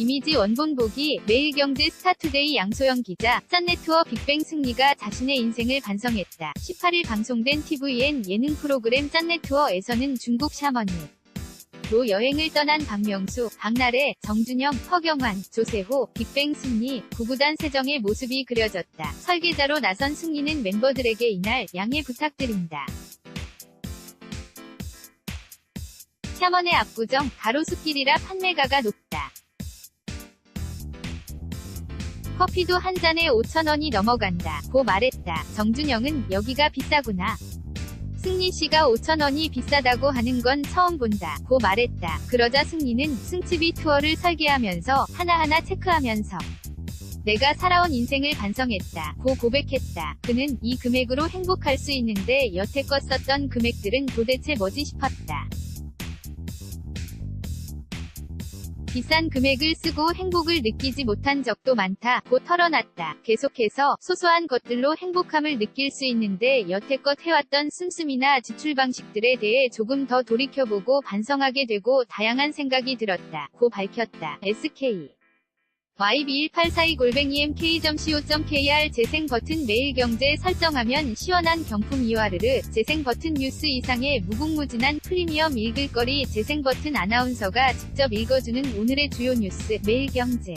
이미지 원본 보기 매일경제 스타투데이 양소영 기자 짠네트워 빅뱅 승리가 자신의 인생을 반성했다. 18일 방송된 TVN 예능 프로그램 짠네트워에서는 중국 샤머니 로 여행을 떠난 박명수, 박나래, 정준영, 허경환, 조세호, 빅뱅 승리, 구구단 세정의 모습이 그려졌다. 설계자로 나선 승리는 멤버들에게 이날 양해 부탁드립니다. 샤먼의 압구정, 가로수길이라 판매가가 높다. 커피도 한 잔에 5천원이 넘어간다. 고 말했다. 정준영은 여기가 비싸구나. 승리 씨가 5천원이 비싸다고 하는 건 처음 본다. 고 말했다. 그러자 승리는 승치비 투어를 설계하면서 하나하나 체크하면서 내가 살아온 인생을 반성했다. 고 고백했다. 그는 이 금액으로 행복할 수 있는데 여태껏 썼던 금액들은 도대체 뭐지 싶었다. 비싼 금액을 쓰고 행복을 느끼지 못한 적도 많다. 고 털어놨다. 계속해서 소소한 것들로 행복함을 느낄 수 있는데 여태껏 해왔던 씀씀이나 지출 방식들에 대해 조금 더 돌이켜보고 반성하게 되고 다양한 생각이 들었다. 고 밝혔다. SK yb1842골뱅이 mk.co.kr 재생 버튼 매일경제 설정하면 시원한 경품 이와르르 재생 버튼 뉴스 이상의 무궁무진한 프리미엄 읽을거리 재생 버튼 아나운서가 직접 읽어주는 오늘의 주요 뉴스 매일경제